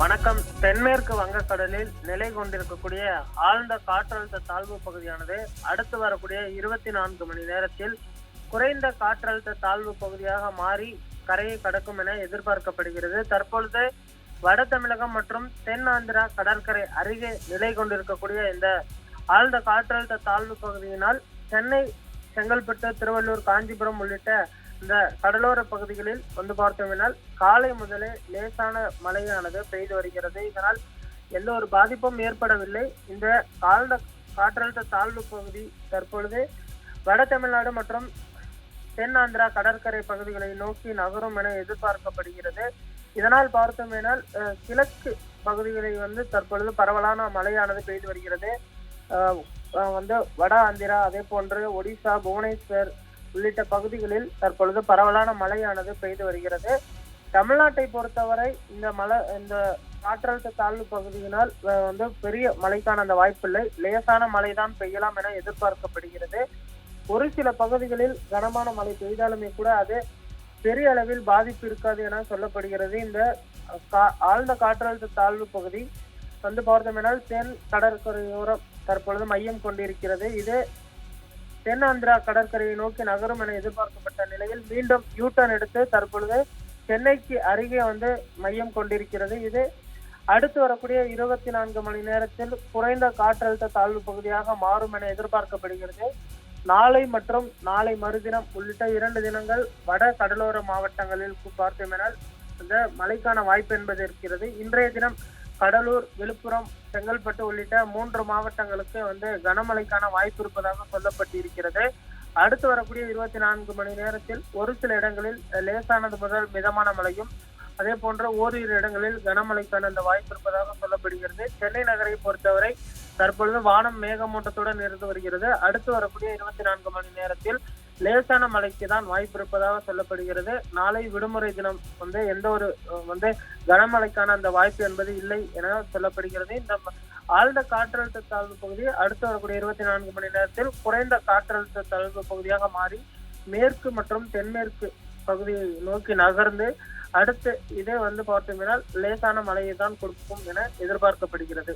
வணக்கம். தென்மேற்கு வங்கக்கடலில் நிலை கொண்டிருக்கக்கூடிய ஆழ்ந்த காற்றழுத்த தாழ்வு பகுதியானது அடுத்து வரக்கூடிய இருபத்தி நான்கு மணி நேரத்தில் குறைந்த காற்றழுத்த தாழ்வு பகுதியாக மாறி கரையை கடக்கும் என எதிர்பார்க்கப்படுகிறது. தற்பொழுது வட தமிழகம் மற்றும் தென் ஆந்திரா கடற்கரை அருகே நிலை கொண்டிருக்கக்கூடிய இந்த ஆழ்ந்த காற்றழுத்த தாழ்வு பகுதியினால் சென்னை செங்கல்பட்டு திருவள்ளூர் காஞ்சிபுரம் உள்ளிட்ட இந்த கடலோர பகுதிகளில் வந்து பார்த்தோம்னால் காலை முதலே லேசான மழையானது பெய்து வருகிறது. இதனால் எந்த ஒரு பாதிப்பும் ஏற்படவில்லை. இந்த ஆழ்ந்த காற்றழுத்த தாழ்வு பகுதி தற்பொழுது வட தமிழ்நாடு மற்றும் தென் ஆந்திரா கடற்கரை பகுதிகளை நோக்கி நகரும் என எதிர்பார்க்கப்படுகிறது. இதனால் பார்த்தோமேனால் கிழக்கு பகுதிகளை வந்து தற்பொழுது பரவலான மழையானது பெய்து வருகிறது. வந்து வட ஆந்திரா அதே போன்று ஒடிசா புவனேஸ்வர் உள்ளிட்ட பகுதிகளில் தற்பொழுது பரவலான மழையானது பெய்து வருகிறது. தமிழ்நாட்டை பொறுத்தவரை இந்த மழை இந்த காற்றழுத்த தாழ்வு பகுதியினால் வந்து பெரிய மழைக்கான அந்த வாய்ப்பில்லை. லேசான மழை தான் பெய்யலாம் என எதிர்பார்க்கப்படுகிறது. ஒரு சில பகுதிகளில் கனமான மழை பெய்தாலுமே கூட அது பெரிய அளவில் பாதிப்பு இருக்காது என சொல்லப்படுகிறது. இந்த கா- ஆழ்ந்த காற்றழுத்த தாழ்வு பகுதி வந்து பார்த்தோம்னால் தென் கடற்கரையோரம் தற்பொழுது மையம் கொண்டிருக்கிறது. இது தென் ஆந்திரா கடற்கரையை நோக்கி நகரும் என எதிர்பார்க்கப்பட்ட நிலையில் மீண்டும் யூ டர்ன் எடுத்து தற்பொழுது சென்னைக்கு அருகே வந்து மையம் கொண்டிருக்கிறது. இது அடுத்து வரக்கூடிய இருபத்தி நான்கு மணி நேரத்தில் குறைந்த காற்றழுத்த தாழ்வு பகுதியாக மாறும் என எதிர்பார்க்கப்படுகிறது. நாளை மற்றும் நாளை மறுதினம் உள்ளிட்ட இரண்டு தினங்கள் வட கடலோர மாவட்டங்களில் பார்த்தோமெனால் இந்த மழைக்கான வாய்ப்பு என்பது இருக்கிறது. இன்றைய தினம் கடலூர் விழுப்புரம் செங்கல்பட்டு உள்ளிட்ட மூன்று மாவட்டங்களுக்கு வந்து கனமழைக்கான வாய்ப்பு இருப்பதாக சொல்லப்பட்டிருக்கிறது. அடுத்து வரக்கூடிய இருபத்தி நான்கு மணி நேரத்தில் ஒரு சில இடங்களில் லேசானது முதல் மிதமான மழையும் அதே போன்ற ஓரிரு இடங்களில் கனமழைக்கான அந்த வாய்ப்பு இருப்பதாக சொல்லப்படுகிறது. சென்னை நகரை பொறுத்தவரை தற்பொழுது வானம் மேகமூட்டத்துடன் இருந்து வருகிறது. அடுத்து வரக்கூடிய இருபத்தி நான்கு மணி நேரத்தில் லேசான மழைக்கு தான் வாய்ப்பு இருப்பதாக சொல்லப்படுகிறது. நாளை விடுமுறை தினம் வந்து எந்த ஒரு வந்து கனமழைக்கான அந்த வாய்ப்பு என்பது இல்லை என சொல்லப்படுகிறது. இந்த ஆழ்ந்த காற்றழுத்த தாழ்வு பகுதி அடுத்து வரக்கூடிய இருபத்தி நான்கு மணி நேரத்தில் குறைந்த காற்றழுத்த தாழ்வு பகுதியாக மாறி மேற்கு மற்றும் தென்மேற்கு பகுதியை நோக்கி நகர்ந்து அடுத்து இதே வந்து பார்த்தோம்னால் லேசான மழையை தான் கொடுக்கும் என எதிர்பார்க்கப்படுகிறது.